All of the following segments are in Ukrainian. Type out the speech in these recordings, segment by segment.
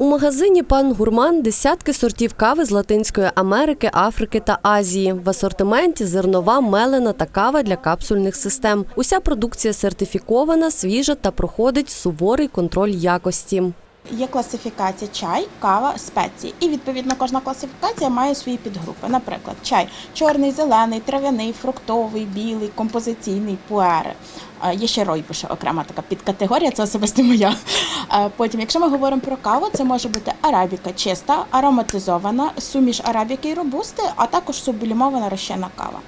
У магазині пан Гурман десятки сортів кави з Латинської Америки, Африки та Азії. В асортименті зернова, мелена та кава для капсульних систем. Уся продукція сертифікована, свіжа та проходить суворий контроль якості. Є класифікація чай, кава, спеції. І відповідно кожна класифікація має свої підгрупи. Наприклад, чай чорний, зелений, трав'яний, фруктовий, білий, композиційний, пуери. Є ще ройбуша, окрема така підкатегорія, це особисто моя. Потім, якщо ми говоримо про каву, це може бути арабіка чиста, ароматизована, суміш арабіки і робусти, а також сублімована розчинна кава.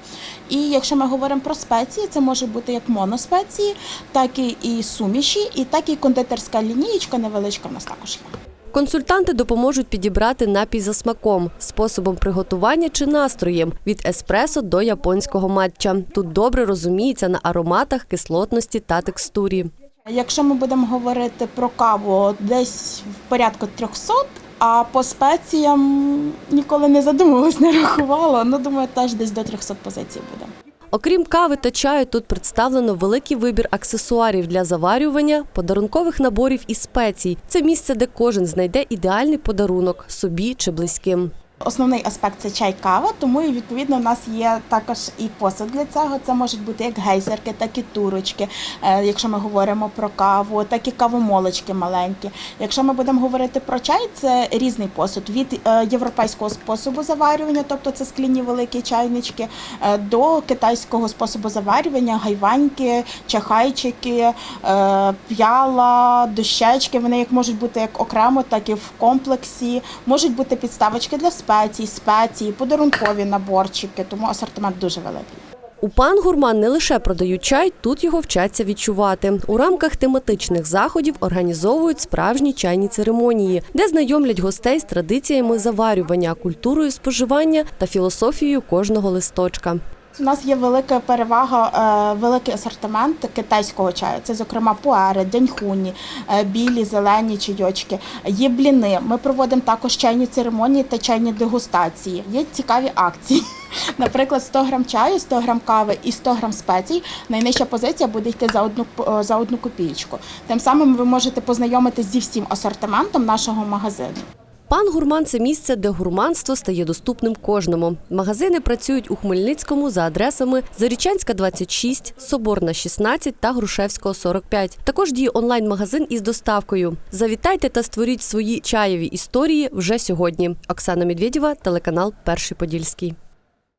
І якщо ми говоримо про спеції, це може бути як моноспеції, так і суміші, і так і кондитерська лінієчка невеличка в нас також є. Консультанти допоможуть підібрати напій за смаком, способом приготування чи настроєм від еспресо до японського матча. Тут добре розуміється на ароматах, кислотності та текстурі. Якщо ми будемо говорити про каву, десь в порядку 300, а по спеціям ніколи не задумувалась, не рахувала. Ну думаю, теж десь до 300 позицій буде. Окрім кави та чаю, тут представлено великий вибір аксесуарів для заварювання, подарункових наборів і спецій. Це місце, де кожен знайде ідеальний подарунок собі чи близьким. Основний аспект це чай кава, тому і відповідно у нас є також і посуд для цього. Це можуть бути як гейзерки, так і турочки, е, якщо ми говоримо про каву, так і кавомолочки маленькі. Якщо ми будемо говорити про чай, це різний посуд від е, європейського способу заварювання, тобто це скляні великі чайнички, е, до китайського способу заварювання, гайваньки, чахайчики, п'яла, дощечки. Вони як можуть бути як окремо, так і в комплексі. Можуть бути підставочки для спецій, спеції, подарункові наборчики, тому асортимент дуже великий. У пан Гурман не лише продають чай, тут його вчаться відчувати. У рамках тематичних заходів організовують справжні чайні церемонії, де знайомлять гостей з традиціями заварювання, культурою споживання та філософією кожного листочка. У нас є велика перевага, е, великий асортимент китайського чаю. Це, зокрема, пуери, деньхуні, е, білі, зелені чайочки. Є бліни. Ми проводимо також чайні церемонії та чайні дегустації. Є цікаві акції. Наприклад, 100 грам чаю, 100 грам кави і 100 грам спецій. Найнижча позиція буде йти за одну е, за одну копієчку. Тим самим ви можете познайомитись зі всім асортиментом нашого магазину. Пан Гурман це місце, де гурманство стає доступним кожному. Магазини працюють у Хмельницькому за адресами Зарічанська 26, Соборна 16 та Грушевського 45. Також діє онлайн-магазин із доставкою. Завітайте та створіть свої чаєві історії вже сьогодні. Оксана Медведєва, телеканал Перший Подільський.